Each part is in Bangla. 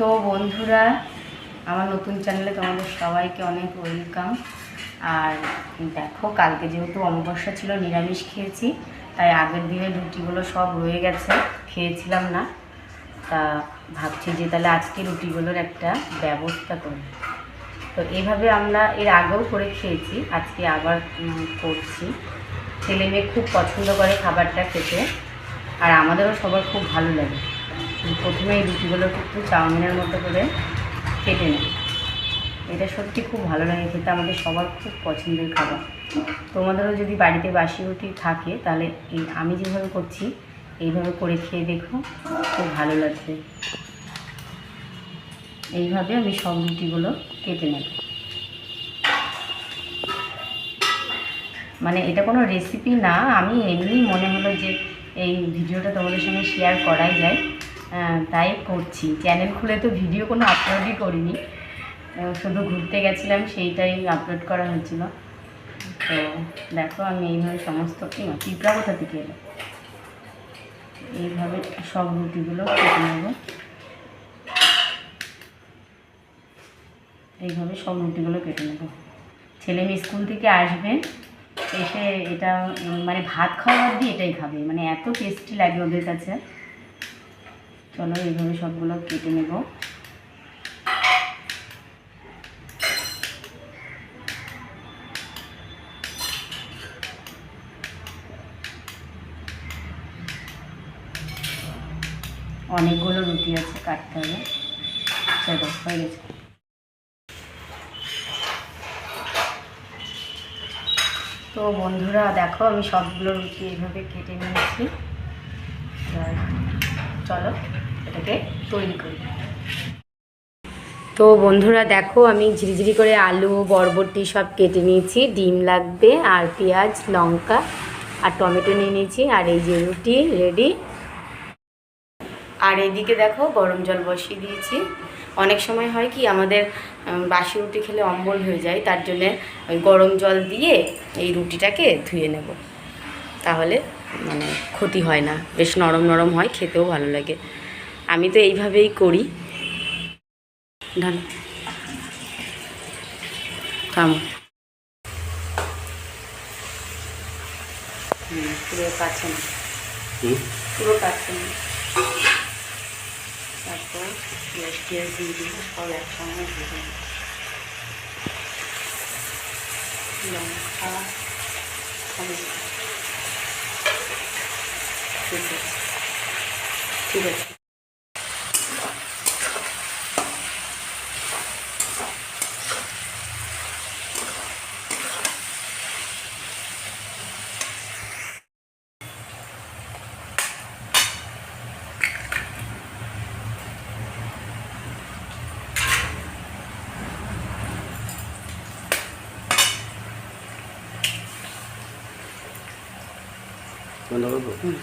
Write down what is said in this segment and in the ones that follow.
তো বন্ধুরা, আমার নতুন চ্যানেলে তোমাদের সবাইকে অনেক ওয়েলকাম। আর দেখো, কালকে যেহেতু অমাবস্যা ছিল, নিরামিষ খেয়েছি, তাই আগের দিনের রুটিগুলো সব রয়ে গেছে, খেয়েছিলাম না। তা ভাবছি যে তাহলে আজকে রুটিগুলোর একটা ব্যবস্থা করি। তো এইভাবে আমরা এর আগেও করে খেয়েছি, আজকে আবার করছি। ছেলে মেয়ে খুব পছন্দ করে খাবারটা খেতে, আর আমাদেরও সবার খুব ভালো লাগে। প্রথমে এই রুটিগুলোকে একটু চাউমিনের মতো করে কেটে নেই এটা সত্যি খুব ভালো লাগে, খেতে আমাদের সবার খুব পছন্দের খাবার। তোমাদেরও যদি বাড়িতে বাসি রুটি থাকে, তাহলে এই আমি যেভাবে করছি, এইভাবে করে খেয়ে দেখো, খুব ভালো লাগবে। এইভাবে আমি সব রুটিগুলো কেটে নেব। মানে এটা কোনো রেসিপি না, আমি এমনি মনে হলো যে এই ভিডিওটা তোমাদের সঙ্গে শেয়ার করাই যায়। তাই করছি। চ্যানেল খুলে তো ভিডিও কোনো আপলোডই করিনি। শুধু ঘুরতে গেছিলাম, সেইটাই আপলোড করা হয়েছিল। তো দেখো আমি এইভাবে সমস্ত পিঁপড়া কোথা থেকে এলো? এইভাবে সব রুটিগুলো কেটে নেব। এইভাবে সব রুটিগুলো কেটে নেব। ছেলে মেয়ে স্কুল থেকে আসবে, এসে এটা মানে ভাত খাওয়ার দিয়ে এটাই খাবে। মানে এত টেস্টি লাগে ওদের কাছে। চলো এইভাবে সবগুলো কেটে নেব। অনেকগুলো রুটি আছে, কাটতে হবে। চলো হয়ে গেছে। তো বন্ধুরা, দেখো আমি সবগুলো রুটি এইভাবে কেটে নিয়েছি। চলো। এটাকে তৈরি করি। তো বন্ধুরা দেখো, আমি ঝিরিঝিরি করে আলু, বরবটি সব কেটে নিয়েছি। ডিম লাগবে, আর পেঁয়াজ, লঙ্কা, আর টমেটো নিয়ে নিয়েছি, আর এই যে রুটি, রেডি। আর এইদিকে দেখো, গরম জল বসিয়ে দিয়েছি। অনেক সময় হয় কি, আমাদের বাসি রুটি খেলে অম্বল হয়ে যায়, তার জন্যে ওই গরম জল দিয়ে এই রুটিটাকে ধুয়ে নেব। তাহলে মানে ক্ষতি হয় না, বেশ নরম নরম হয়, খেতেও ভালো লাগে। আমি তো এইভাবেই করি। থামো। পুরো কাছে না। পুরো কাছে না। তারপর পেঁয়াজ টিয়াজ দিয়ে দিব সব একসঙ্গে দিয়ে লঙ্কা ঠিক আছে। ঠিক আছে। বন্ধ করবো হুম।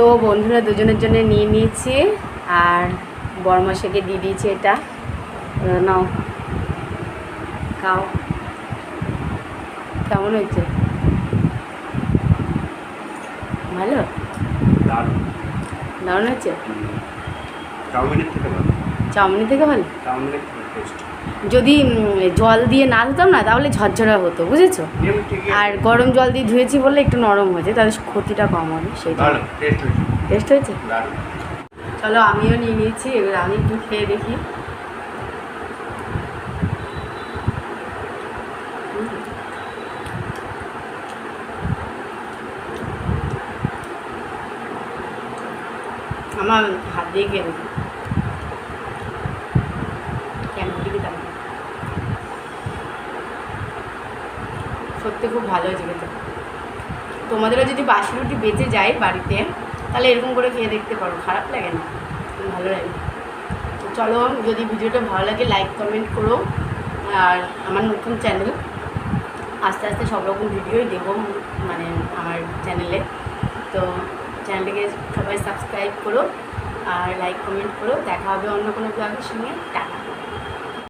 তো বন্ধুরা দুজনের জন্য নিয়ে নিয়েছি আর বরমাসাকে দিয়ে দিয়েছি এটা। নাও। খাও। কেমন হয়েছে? ভালো? দারুণ। হয়েছে? চাউমিনের থেকে ভালো। চাউমিনি থেকে ভালো? চাউমিনের থেকে টেস্ট যদি জল দিয়ে না ধুতাম না তাহলে ঝরঝরা হতো বুঝেছ? আর গরম জল দিয়ে ধুয়েছি বললে একটু নরম হয়েছে তাহলে ক্ষতিটা কম হবে ভালো টেস্ট হয়েছে। চলো আমিও নিয়ে নিয়েছি এবার আমি একটু খেয়ে দেখি। আমার হাত দিয়ে খেয়ে দেখি। সত্যি খুব ভালো হয়েছে খেতে। তোমাদেরও যদি বাসি রুটি বেঁচে যায় বাড়িতে, তাহলে এরকম করে খেয়ে দেখতে পারো। খারাপ লাগে না, ভালো লাগে। চলো, যদি ভিডিওটা ভালো লাগে লাইক কমেন্ট করো। আর আমার নতুন চ্যানেল আস্তে আস্তে সব রকম ভিডিওই দেবো মানে আমার চ্যানেলে তো চ্যানেলটিকে সবাই সাবস্ক্রাইব করো আর লাইক কমেন্ট করো। দেখা হবে অন্য কোনো ব্লগের সঙ্গে। টাটা।